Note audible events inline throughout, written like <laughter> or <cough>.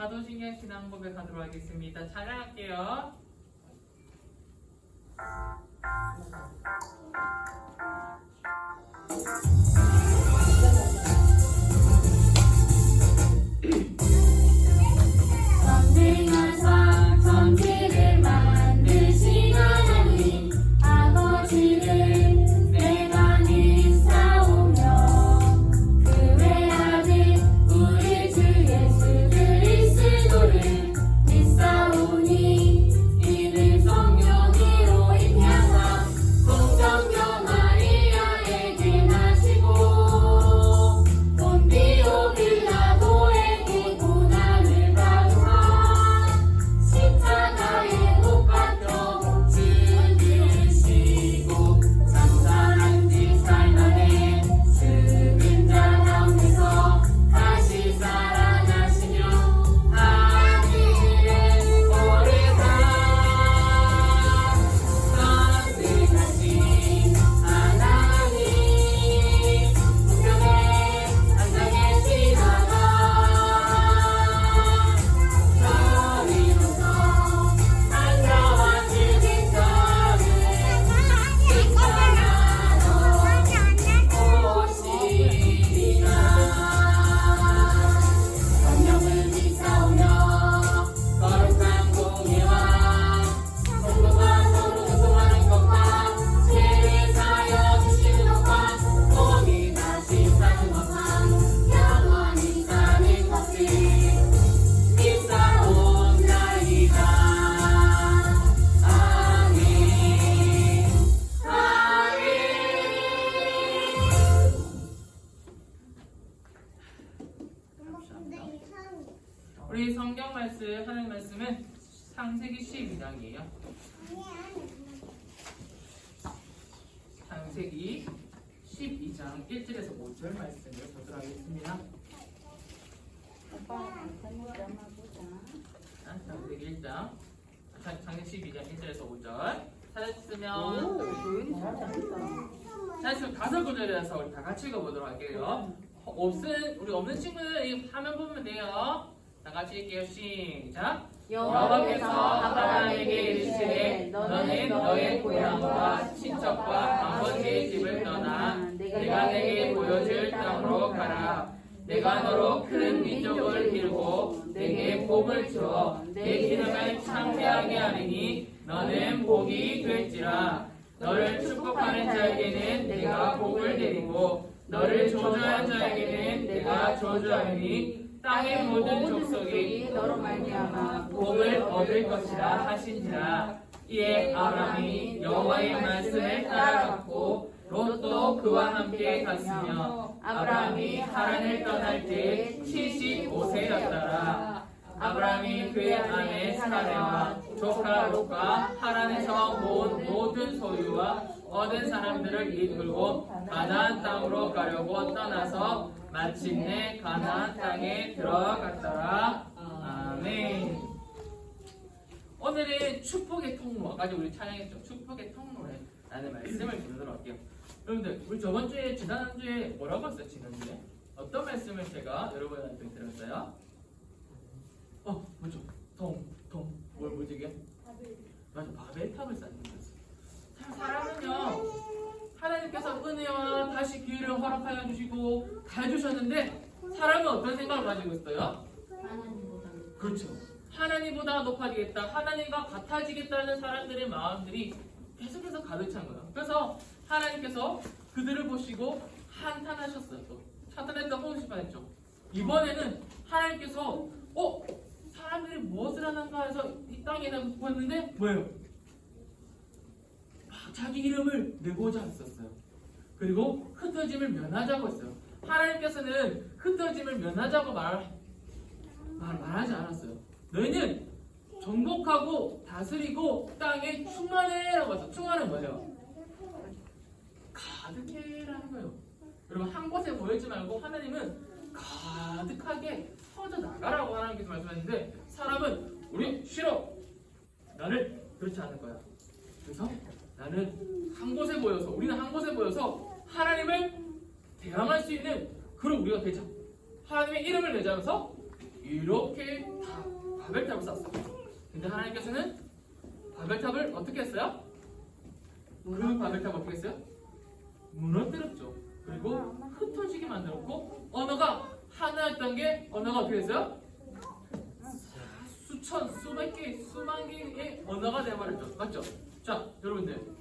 자도신경 지난번에 가도록 하겠습니다. 잘 할게요. 찾았으면 다섯 구절이라서 우리 다 같이 읽어보도록 할게요. 없은 우리 없는 친구들 이 화면 보면 돼요. 다 같이 읽게요. 시작. 여호와께서 아브라함에게 이르시되 너는 너의 고향과 친척과 아버지의 집을 떠나 내가 내게 보여줄 땅으로 가라. 내가 너로 큰 민족을 이루고 내게 복을 주어 내 이름을 창대하게 하리니 너는 복이 될지라. 너를 축복하는 자에게는 내가 복을 내리고 너를 저주하는 자에게는 내가 저주하리니 땅의 모든 족속이 너로 말미암아 복을 얻을 것이라 하신지라. 이에 아브라함이 여호와의 말씀을 따라갔고 롯도 그와 함께 갔으며 아브라함이 하란을 떠날 때 75세였더라 아브라함이 그의 아내 사라와 조카 롯과 하란에서 모은 모든 소유와 얻은 사람들을 이끌고 가나안 땅으로 가려고 떠나서 마침내 가나안 땅에 들어갔더라 아멘. 오늘은 축복의 통로, 아까 우리 찬양했죠. 축복의 통로라는 말씀을 드리도록 할게요. 여러분들, 우리 저번 주에, 지난 주에 뭐라고 했어요, 지난주에? 어떤 말씀을 제가 여러분한테 드렸어요? 어, 뭐죠? 통, 통, 뭘, 뭐지 이게? 맞아, 바벨탑을 쌓는 거였어요. 참, 사람은요, 하나님께서 은혜와 다시 기회를 허락하여 주시고 다 해주셨는데, 사람은 어떤 생각을 가지고 있어요? 그렇죠. 하나님보다 높아지겠다, 하나님과 같아지겠다는 사람들의 마음들이 계속해서 가득 찬 거예요. 그래서 하나님께서 그들을 보시고 한탄하셨어요. 또 차단했다 호흡시판 했죠. 이번에는 하나님께서 어 사람들이 무엇을 하는가 해서 이 땅에다 보았는데 뭐예요? 막 자기 이름을 내고자 했었어요. 그리고 흩어짐을 면하자고 했어요. 하나님께서는 흩어짐을 면하자고 말, 말 말하지 않았어요. 너희는 정복하고 다스리고 땅에 충만해라고 해서 충만은 뭐예요? 가득해라는 거예요. 여러분 한 곳에 모이지 말고 하나님은 가득하게 퍼져 나가라고 하나님께서 말씀하시는데 사람은 우리 싫어. 나는 그렇지 않을 거야. 그래서 나는 한 곳에 모여서 우리는 한 곳에 모여서 하나님을 대항할 수 있는 그런 우리가 되자. 하나님의 이름을 내자면서 이렇게 다 바벨탑을 쌓았어요. 근데 하나님께서는 바벨탑을 어떻게 했어요? 그 바벨탑 어떻게 했어요? 무너뜨렸죠. 그리고 흩어지게 만들었고 언어가 하나였던 게 언어가 어떻게 됐어요? 수천, 수백 개, 수만 개의 언어가 되어버렸죠. 맞죠? 자, 여러분들.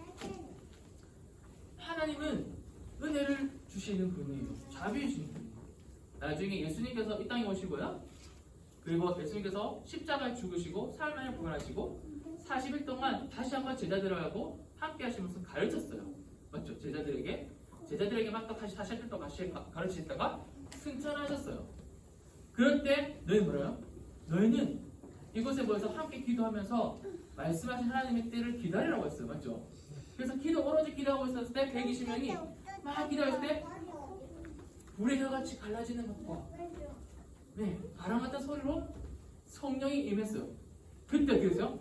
하나님은 은혜를 주시는 분이에요. 자비해주시는 분이에요. 나중에 예수님께서 이 땅에 오시고요. 그리고 예수님께서 십자가에 죽으시고 사흘 부활하시고 40일 동안 다시 한번 제자들하고 함께 하시면서 가르쳤어요. 맞죠? 제자들에게 제자들에게 막 다시 다시 한번 또 다시 가- 가르치다가 승천하셨어요. 그럴 때 너희 뭐래요? 너희는 이곳에 모여서 함께 기도하면서 말씀하신 하나님의 때를 기다리라고 했어요. 맞죠? 그래서 기도 오로지 기도하고 있었을 때 120명이 막 기도할 때 불의 혀같이 갈라지는 것과 네, 바람 같은 소리로 성령이 임했어요. 그때 어떻게 됐어요?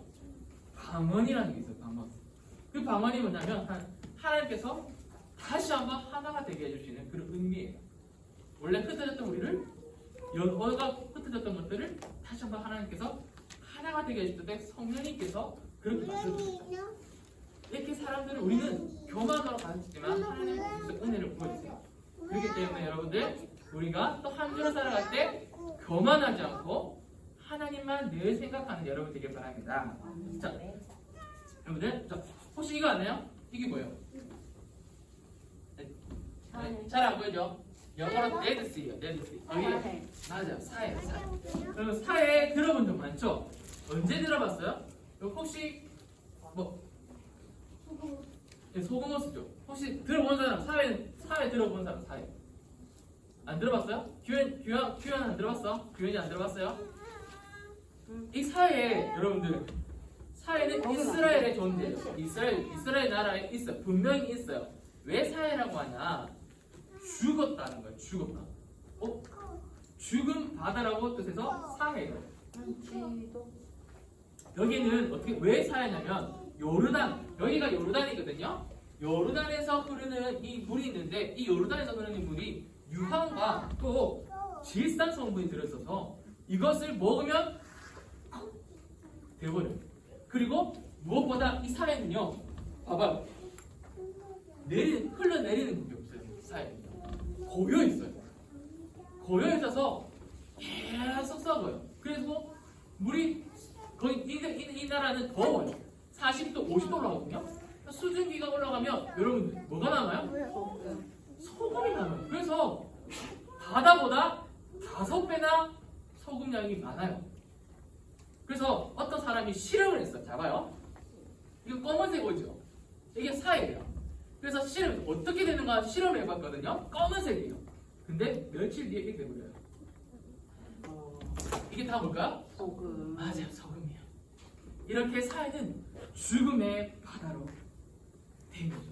방언이라는 게 있어요. 방언. 그 방언이 뭐냐면 한- 하나님께서 다시 한번 하나가 되게 해주시는 그런 의미예요. 원래 흩어졌던 우리를 연어가 흩어졌던 것들을 다시 한번 하나님께서 하나가 되게 해주실 때 성령님께서 그렇게 만들어주셨죠. 이렇게 사람들을 우리는 교만으로 가르치지만 하나님께서 은혜를 보여주세요. 그렇기 때문에 여러분들 우리가 또 한 주를 살아갈 때 교만하지 않고 하나님만 늘 생각하는 여러분 되길 바랍니다. 자, 여러분들 자, 혹시 이거 아나요? 이게 뭐예요? 네, 잘안 보이죠? 영어로 데드스예요. 데드스. 여기 맞아요. 사예요. 사예. 그러면 사예 들어본 적 많죠? 언제 들어봤어요? 혹시 뭐 네, 소금어 쓰죠? 혹시 들어본 사람 사회 사회 들어본 사람 사회 안 들어봤어요? 규현 규현 규현 안 들어봤어? 규현이 안 들어봤어요? 이 사회 여러분들 사회는 이스라엘의 존재예요. 이스라엘 이스라엘 나라에 있어 요 분명히 있어요. 왜 사회라고 하냐? 죽었다는 거예요. 죽었다. 어? 죽음 바다라고 뜻해서 사회예요. 여기는 어떻게 왜 사회냐면 요르단 여기가 요르단이거든요. 요르단에서 흐르는 이 물이 있는데 이 요르단에서 흐르는 물이 유황과 또 질산 성분이 들어있어서 이것을 먹으면 돼버려요. 그리고 무엇보다 이 사회는요. 봐봐 내리 흘러내리는 게 없어요. 사회 고여 있어요. 고여 있어서 계속 썩어요. 그래서 물이 거의 이, 이, 이 나라는 더워요. 40도, 50도 올라가거든요. 수증기가 올라가면 여러분 뭐가 남아요? 소금이 남아요. 그래서 바다보다 다섯 배나 소금량이 많아요. 그래서 어떤 사람이 실험을 했어요. 잡아요. 이거 검은색 오죠? 이게 사예요. 그래서 실험 어떻게 되는가 실험을 해봤거든요. 검은색이에요. 근데 며칠 뒤에 이렇게 돼버려요. 이게 다 뭘까요? 소금. 맞아요, 소금이에요. 이렇게 사회는 죽음의 바다로 된 거죠.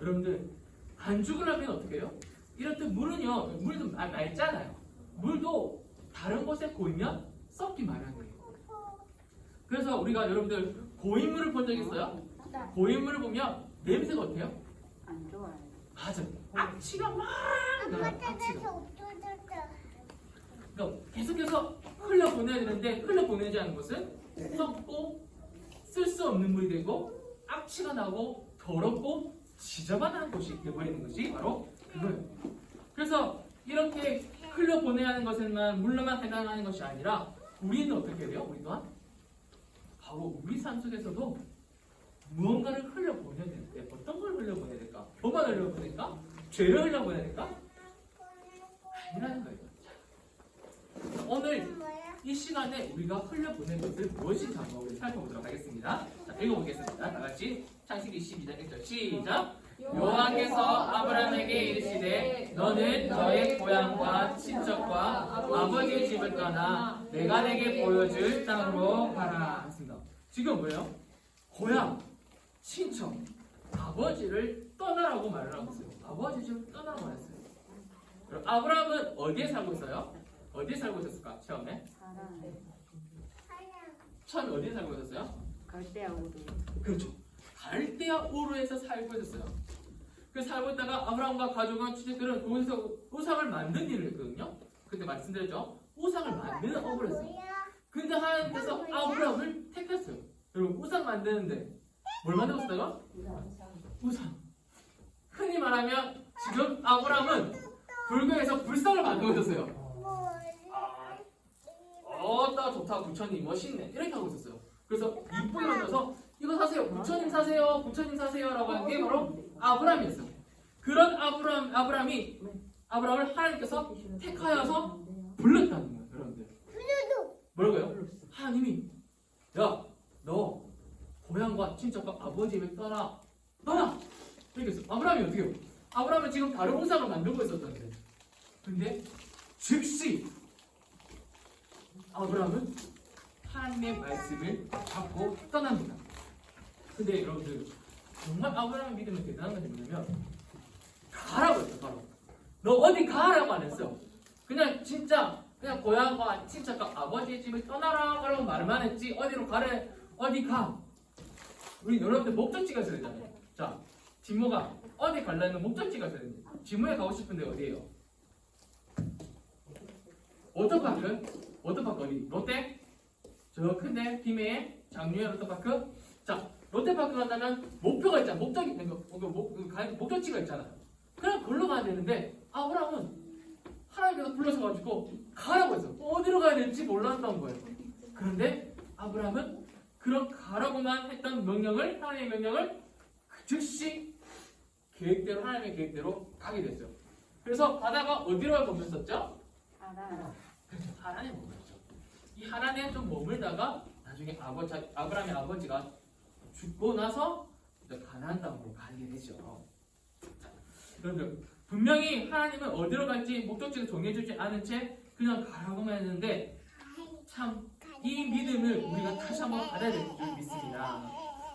여러분들 안 죽으려면 어떻게 해요? 이렇듯 물은요, 물도 말- 맑잖아요. 물도 다른 곳에 고이면 썩기 마련이에요. 그래서 우리가 여러분들 고인물을 본 적 있어요? 고인물을 보면 냄새가 어때요? 안 좋아요. 맞아. 악취가 막 나요. 악취가. 그러니까 계속해서 흘러 보내야 되는데 흘러 보내지 않는 것은 썩고 쓸 수 없는 물이 되고 악취가 나고 더럽고 지저분한 곳이 되버리는 것이 바로 그거예요. 그래서 이렇게 흘러 보내야 하는 것에만 물로만 해당하는 것이 아니라 우리는 어떻게 해요? 우리 또한 바로 우리 삶 속에서도 무언가를 흘려 보내야 되는데 어떤 걸 흘려 보내야 될까? 뭐만 흘려 보낼까? 죄를 흘려 보내야 될까? 아니라는 거예요. 자, 오늘 이 시간에 우리가 흘려보낸 것을 무엇인지 한번 살펴보도록 하겠습니다. 자, 읽어보겠습니다. 다 같이 창세기 12장 1절 시작. 여호와께서 아브라함에게 이르시되 너는 너의 고향과 친척과 아버지의 집을 떠나 내가 내게 보여줄 땅으로 가라 했습니다. 지금 뭐예요? 고향, 친척, 아버지를 떠나라고 말을 하고 있어요. 아버지 떠나라고 말했어요. 그럼 아브라함은 어디에 살고 있어요? 어디에 살고 있었을까? 처음에? 처음에 어디에 살고 있었어요? 갈대하고도. 그렇죠. 갈대아 우르에서 살고 있었어요. 그 살고 있다가 아브라함과 가족과 취직들은 그곳에서 우상을 만든 일을 했거든요. 그때 말씀드렸죠. 우상을 만드는 업을 했어요. 근데 하나님께서 아브라함을 택했어요. 여러분 우상 만드는데 뭘 있다가 우상. 흔히 말하면 지금 아브라함은 불교에서 불상을 만들고 있었어요. 어따 좋다 부처님 멋있네 이렇게 하고 있었어요. 그래서 이쁘게 만들어서 이거 사세요 부처님 사세요 부처님 사세요라고 하는 게 바로 아브라함이었어요. 그런 아브라함 아브라함이 아브라함을 하나님께서 택하여서 불렀다는 거예요, 여러분들. 뭐라고요? 하나님이 야 너 고향과 친척과 아버지 왜 떠나 떠나 했어. 아브라함이 어떻게 해요? 아브라함은 지금 다른 우상을 만들고 있었던데 근데 즉시 아브라함은 하나님의 말씀을 받고 떠납니다. 근데 여러분들 정말 아브라함의 믿음은 대단한 것이 뭐냐면 가라고 했어 바로 너 어디 가라고 안 했어 그냥 진짜 그냥 고향과 친척과 아버지의 집을 떠나라 라고 말만 했지 어디로 가래 어디 가 우리 여러분들 목적지가 있어야 되잖아요 자 진모가 어디 가려면 목적지가 있어야 되는데 진모에 가고 싶은데 어디예요? 워터파크? 워터파크 어디? 롯데? 저 큰데 김해에 장류의 롯데파크? 자 롯데파크 간다면 목표가 있잖아 목적이 그, 그, 목, 그, 가- 목적지가 있잖아요 그냥 걸로 가야 되는데 아브라함은 하나님께서 불러서가지고 가라고 했어 어디로 가야 될지 몰랐던 거예요 그런데 아브라함은 그런 가라고만 했던 명령을 하나님의 명령을 즉시 계획대로 하나님의 계획대로 가게 됐어요 그래서 가다가 어디로 머물렀었죠? 알아. 그래서 하란에 머물렀죠. 이 하란에 좀 머물다가 나중에 아버지 아브라함의 아버지가 죽고 나서 가나안 땅으로 가게 되죠. 자, 여러분들 분명히 하나님은 어디로 갈지 목적지를 정해주지 않은 채 그냥 가라고만 했는데 참 이 믿음을 우리가 다시 한번 받아야 될 줄 믿습니다.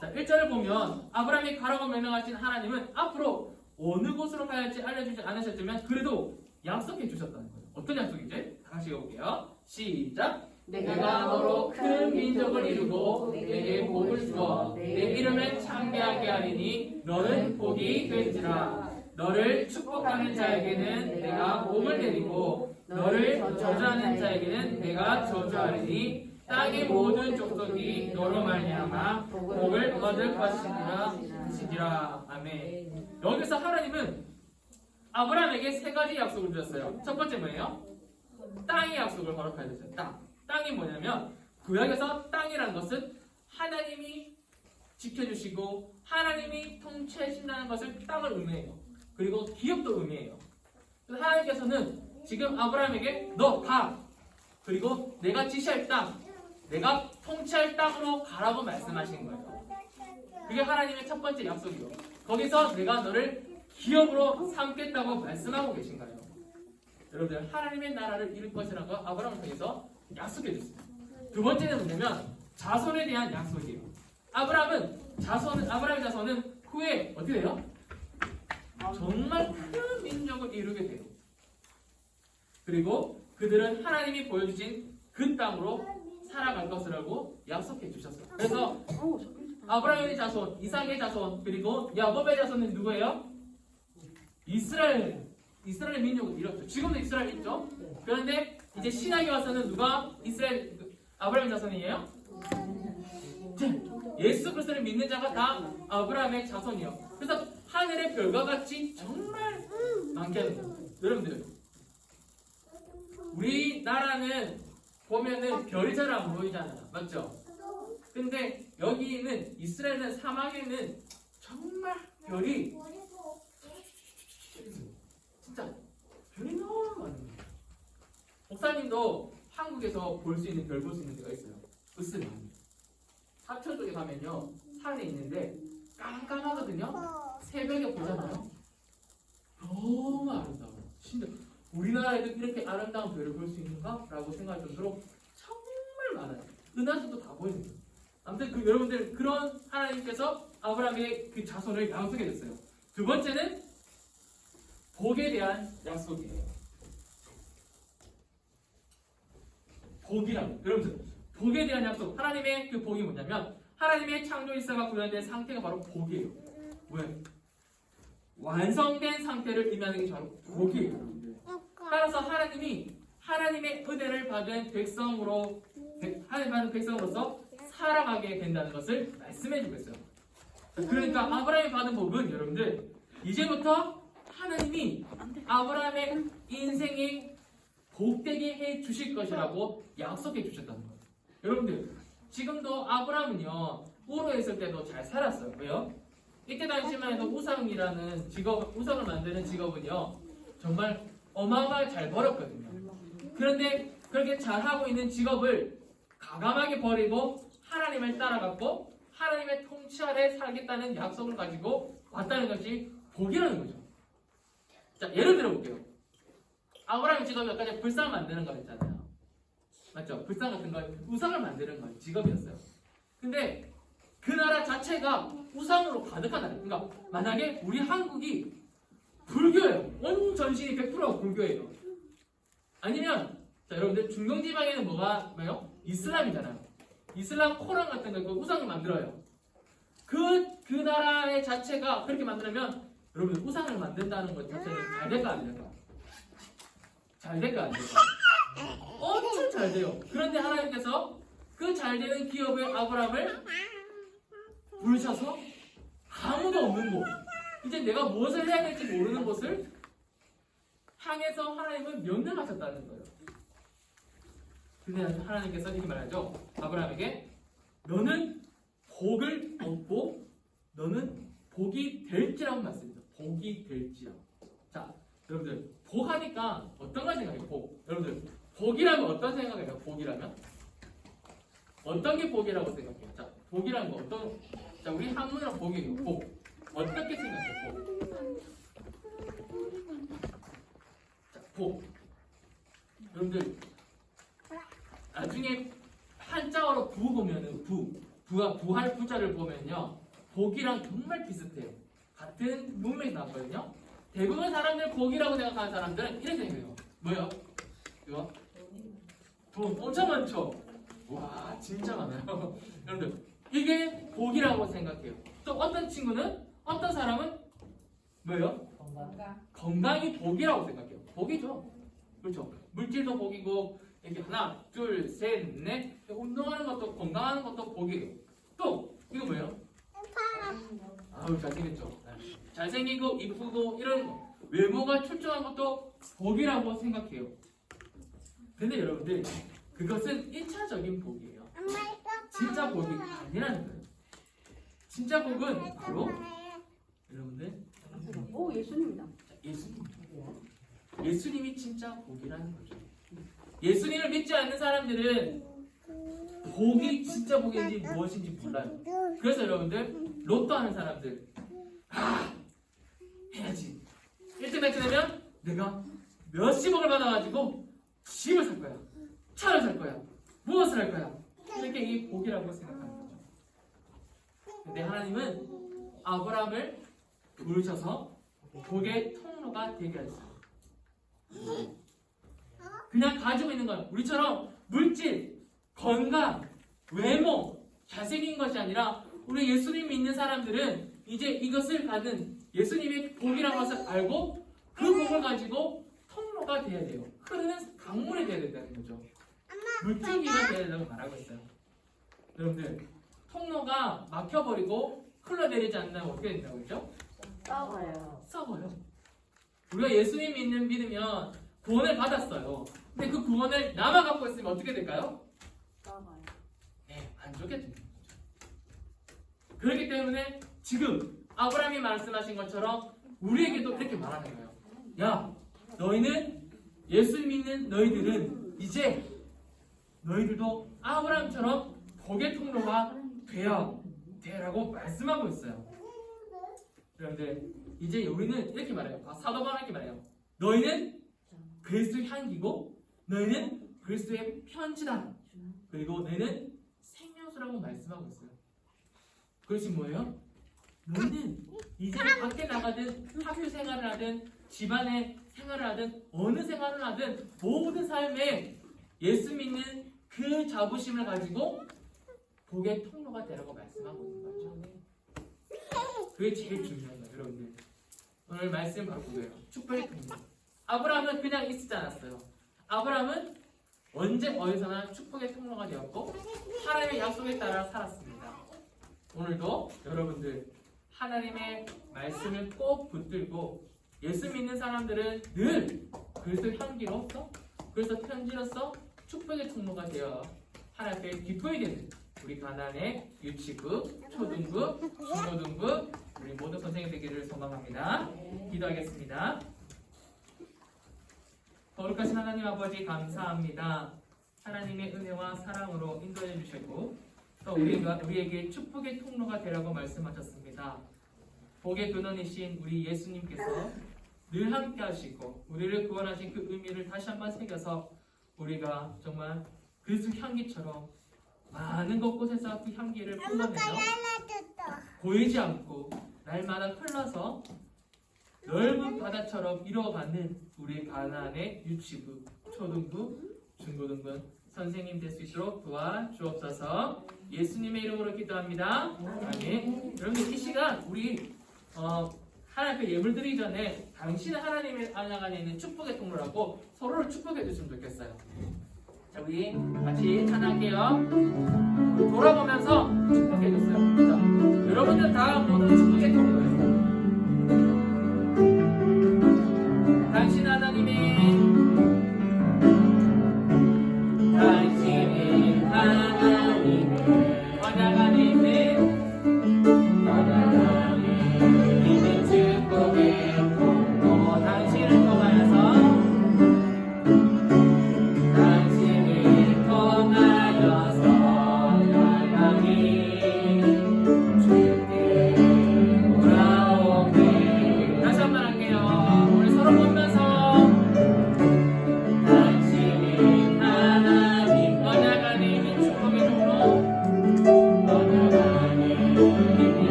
자, 1절을 보면 아브라함이 가라고 명령하신 하나님은 앞으로 어느 곳으로 가야 할지 알려주지 않으셨지만 그래도 약속해 주셨다는 거예요. 어떤 약속이지? 다 같이 읽어볼게요. 시작. 내가 너로 큰 민족을 이루고 내게 복을 주어 내 이름을 창대하게 하리니 너는 복이 될지라 너를 축복하는 자에게는 내가 복을 내리고 너를 저주하는 자에게는 내가 저주하리니 땅의 모든 족속이 너로 말미암아 복을 얻을 것이니라 시지라 아멘 여기서 하나님은 아브라함에게 세 가지 약속을 주셨어요 첫 번째 뭐예요? 땅의 약속을 허락하여 주셨어요 땅 땅이 뭐냐면 구약에서 땅이라는 것은 하나님이 지켜주시고 하나님이 통치하신다는 것을 땅을 의미해요. 그리고 기업도 의미해요. 하나님께서는 지금 아브라함에게 너 가. 그리고 내가 지시할 땅, 내가 통치할 땅으로 가라고 말씀하신 거예요. 그게 하나님의 첫 번째 약속이요. 거기서 내가 너를 기업으로 삼겠다고 말씀하고 계신 거예요. 여러분들 하나님의 나라를 이룰 것이라고 아브라함을 통해서 약속해 줬어요. 두 번째는 뭐냐면 자손에 대한 약속이에요. 아브라함은 자손 아브라함의 자손은 후에 어떻게 돼요? 정말 큰 민족을 이루게 돼요. 그리고 그들은 하나님이 보여주신 그 땅으로 살아갈 것이라고 약속해 주셨어요. 그래서 아브라함의 자손, 이삭의 자손, 그리고 야곱의 자손은 누구예요? 이스라엘, 이스라엘 민족을 이뤘죠. 지금도 이스라엘 있죠. 그런데 이제 신학에 와서는 누가 이스라엘 아브라함의 자손이에요? 자, 예수 그리스도를 믿는 자가 다 아브라함의 자손이요. 그래서 하늘의 별과 같이 정말 많게 하는 거예요. 여러분들, 우리나라는 보면은 별이 잘 안 보이잖아요. 맞죠? 근데 여기는 이스라엘은 사막에는 정말 별이 진짜 별이 너무 많아요. 목사님도 한국에서 볼 수 있는 별 볼 수 있는 데가 있어요. 으스만. 사천 쪽에 가면요 산에 있는데 깜깜하거든요. 새벽에 보잖아요. 너무 아름다워요. 진짜 우리나라에도 이렇게 아름다운 별을 볼 수 있는가 라고 생각할 정도로 정말 많아요. 은하수도 다 보이는 거예요. 아무튼 그 여러분들 그런 하나님께서 아브라함의 그 자손을 약속해 줬어요. 두 번째는 복에 대한 약속이에요. 복이라고 여러분들 복에 대한 약속 하나님의 그 복이 뭐냐면 하나님의 창조 일사가 구현된 상태가 바로 복이에요. 왜? 완성된 상태를 의미하는 게 바로 복이에요. 따라서 하나님이 하나님의 은혜를 받은 백성으로 백- 하나님 받은 백성으로서 살아가게 된다는 것을 말씀해 주고 있어요. 그러니까 아브라함이 받은 복은 여러분들 이제부터 하나님이 아브라함의 인생이 복되게 해 주실 것이라고 약속해 주셨다는 거예요. 여러분들 지금도 아브라함은요 우로에 있을 때도 잘 살았어요. 왜요? 이때 당시만 해도 우상이라는 직업, 우상을 만드는 직업은요 정말 어마어마하게 잘 벌었거든요. 그런데 그렇게 잘하고 있는 직업을 가감하게 버리고 하나님을 따라갔고 하나님의 통치 아래 살겠다는 약속을 가지고 왔다는 것이 복이라는 거죠. 자 예를 들어 볼게요. 아브라함의 직업이 몇 가지 불상을 만드는 거였잖아요. 맞죠? 불상 같은 거 우상을 만드는 거 직업이었어요. 근데 그 나라 자체가 우상으로 가득한 나라. 그러니까 만약에 우리 한국이 불교예요. 온 전신이 100%가 불교예요. 아니면 자 여러분들 중동 지방에는 뭐가 뭐요? 이슬람이잖아요. 이슬람 코란 같은 거그 우상을 만들어요. 그, 그 나라의 자체가 그렇게 만들면 여러분들 우상을 만든다는 것 자체는 잘 될까 안 될까? 잘 될까 안 될까? 엄청 잘 돼요. 그런데 하나님께서 그 잘 되는 기업의 아브라함을 부르셔서 아무도 없는 곳, 이제 내가 무엇을 해야 될지 모르는 곳을 향해서 하나님은 명령하셨다는 거예요. 근데 하나님께서 이렇게 말하죠. 아브라함에게 너는 복을 얻고 너는 복이 될지라고 말씀입니다. 복이 될지라고. 자, 여러분들 복하니까 어떤 걸 생각해요? 복. 여러분들 복이라면 어떤 생각해요? 복이라면 어떤 게 복이라고 생각해요? 자, 복이라는 거 어떤? 자, 우리 한문으로 복이에요. 복. 어떻게 생각해요? 복. 여러분들 나중에 한자어로 부 보면은 부 부가 부할 부자를 보면요 복이랑 정말 비슷해요. 같은 문맥이 나왔거든요. 대부분 사람들 복이라고 생각하는 사람들은 이렇게 생각해요. 뭐요? 이거? 돈 엄청 많죠? 와 진짜 많아요. <laughs> 여러분들 이게 복이라고 생각해요. 또 어떤 친구는 어떤 사람은 뭐예요? 건강이 복이라고 생각해요 복이죠 그렇죠 물질도 복이고 이렇게 하나, 둘, 셋, 넷 운동하는 것도 건강하는 것도 복이에요. 또 이거 뭐예요? 아우 잘생겼죠. 네. 잘생기고 이쁘고 이런 거. 외모가 출중한 것도 복이라고 생각해요. 근데 여러분들 그것은 1차적인 복이에요. 진짜 복이 아니라는 거예요. 진짜 복은 바로 여러분들 오 예수님이다. 자, 예수님. 예수님이 진짜 복이라는 거죠. 예수님을 믿지 않는 사람들은 복이 진짜 복인지 무엇인지 몰라요. 그래서 여러분들 로또 하는 사람들 아 해야지 1등 당첨되면 내가 몇십억을 받아가지고 집을 살 거야 차를 살 거야 무엇을 할 거야 이렇게 이 복이라고 생각하는 거죠. 근데 하나님은 아브라함을 부르셔서 복의 통로가 되게 하셨어요. 그냥 가지고 있는 거예요. 우리처럼 물질, 건강, 외모, 잘생긴 것이 아니라 우리 예수님 믿는 사람들은 이제 이것을 받은 예수님의 복이라는 것을 알고 그 복을 가지고 통로가 돼야 돼요. 흐르는 강물이 돼야 된다는 거죠. 물줄기가 돼야 된다고 말하고 있어요. 여러분들 통로가 막혀버리고 흘러내리지 않는다면 어떻게 된다고 했죠? 싸워요. 썩어요. 우리가 예수님 믿는 믿으면 구원을 받았어요. 근데 그 구원을 나만 갖고 있으면 어떻게 될까요? 싸워요. 네, 안 좋게 되는 거죠. 그렇기 때문에 지금 아브라함이 말씀하신 것처럼 우리에게도 이렇게 말하는 거예요. 야, 너희는 예수 믿는 너희들은 이제 너희들도 아브라함처럼 복의 통로가 되어 되라고 말씀하고 있어요. 여러분들 이제 우리는 이렇게 말해요. 아, 사도 바울 이렇게 말해요. 너희는 그리스도의 향기고 너희는 그리스도의 편지다. 그리고 너희는 생명수라고 말씀하고 있어요. 그것이 뭐예요? 너희는 이제 밖에 나가든 학교 생활을 하든 집안의 생활을 하든 어느 생활을 하든 모든 삶에 예수 믿는 그 자부심을 가지고 복의 통로가 되라고 말씀하고 거죠. 그게 제일 중요한 거예요, 여러분들. 오늘 말씀 그거예요. 축복의 통로. 아브라함은 그냥 있지 않았어요. 아브라함은 언제 어디서나 축복의 통로가 되었고 하나님의 약속에 따라 살았습니다. 오늘도 여러분들 하나님의 말씀을 꼭 붙들고 예수 믿는 사람들은 늘 그리스도 향기로서 그래서 편지로서 축복의 통로가 되어 하나님 앞에 기쁨이 되는 우리 가난의 유치부, 초등부, 중고등부 우리 모든 선생님 되기를 소망합니다. 기도하겠습니다. 거룩하신 하나님 아버지 감사합니다. 하나님의 은혜와 사랑으로 인도해 주시고 또 우리가 우리에게 축복의 통로가 되라고 말씀하셨습니다. 복의 근원이신 우리 예수님께서 늘 함께 하시고 우리를 구원하신 그 의미를 다시 한번 새겨서 우리가 정말 그리스도 향기처럼 많은 곳곳에서 그 향기를 뿜어내며 보이지 않고 날마다 흘러서 넓은 바다처럼 이루어가는 우리 가나안의 유치부, 초등부, 중고등부 선생님 될 수 있도록 도와주옵소서. 예수님의 이름으로 기도합니다. 아멘. 여러분들 이 시간 우리 어, 하나님 앞에 예물 드리기 전에 당신은 하나님의 안양 안에 있는 축복의 통로라고 서로를 축복해 줬으면 좋겠어요. 자, 우리 같이 찬양할게요. 돌아보면서 축복해 줬어요. 자, 여러분들 다 모두 축복의 통로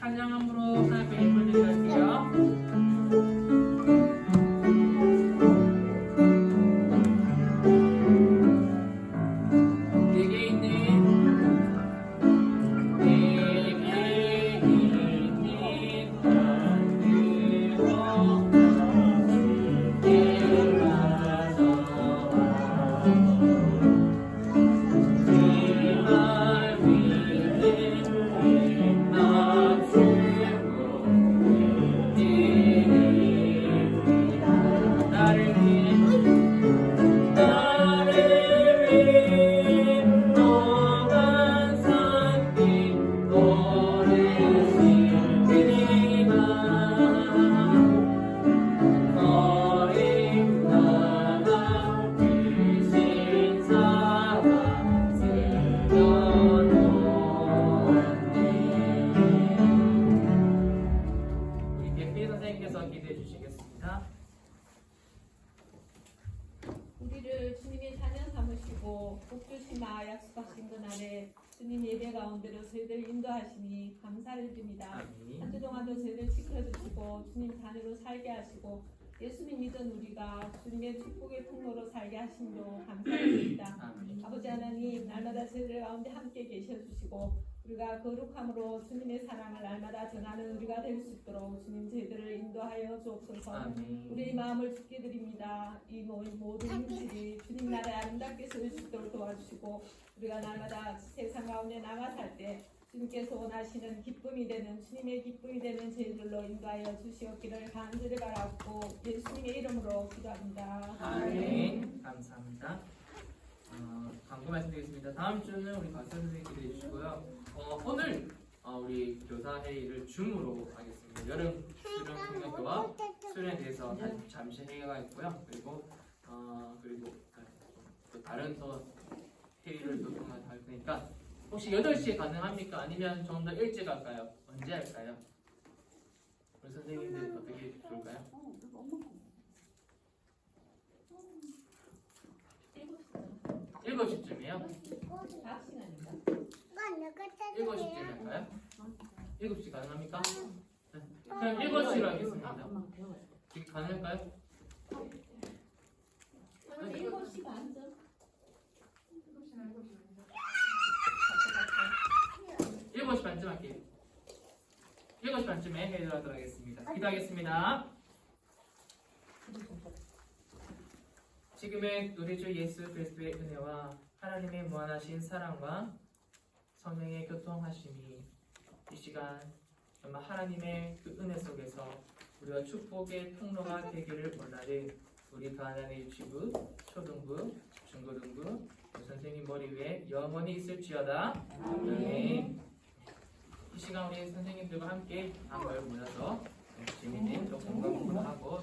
찬양함으로 하나님께 예물 드릴게요. 가운데로 저희들 인도하시니 감사를 드립니다. 한 주 동안도 저희들 지켜주시고 주님 자녀로 살게 하시고 예수님 믿은 우리가 주님의 축복의 통로로 살게 하심도 감사드립니다. 아버지 하나님 날마다 저희들 가운데 함께 계셔 주시고 우리가 거룩함으로 주님의 사랑을 날마다 전하는 우리가 될 수 있도록 주님 저희들을 인도하여 주옵소서. 아멘. 우리의 마음을 죽게 드립니다. 이 모- 모든 인들이 주님 나라에 아름답게 설수 있도록 도와주시고 우리가 날마다 세상 가운데 나가 살때 주님께서 원하시는 기쁨이 되는 주님의 기쁨이 되는 저희들로 인도하여 주시옵기를 간절히 바라고 예수님의 이름으로 기도합니다. 아멘. 감사합니다. 어, 광고 말씀드리겠습니다. 다음 주는 우리 박사 선생님 기대해 주시고요. 어, 오늘 어, 우리 교사 회의를 줌으로 하겠습니다. 여름 수련 성경교와 수련에 대해서 다- 잠시 회의가 있고요. 그리고 어, 그리고 또 다른 또 회의를 또 통해서 할 테니까 혹시 8시에 가능합니까? 아니면 좀 더 일찍 할까요? 언제 할까요? 우리 선생님들 어떻게 좋을까요? 어. 7시쯤이요? 다학 시간인가? 7시쯤 할까요? 7시 가능합니까? 네. 그럼 7시로 하겠습니다. 이게 가능할까요? 저는 7시 반쯤 7시 반쯤 할게요. 7시 반쯤에 해드리도록 하겠습니다. 기도하겠습니다. 지금의 우리 주 예수 그리스도의 은혜와 하나님의 무한하신 사랑과 성령의 교통하심이 이 시간 정말 하나님의 그 은혜 속에서 우리가 축복의 통로가 되기를 원하는 우리 가나의 유치부, 초등부, 중고등부 그 선생님 머리 위에 영원히 있을지어다. 이 시간 우리 선생님들과 함께 한걸 모여서 재밌는 또 공부를 하고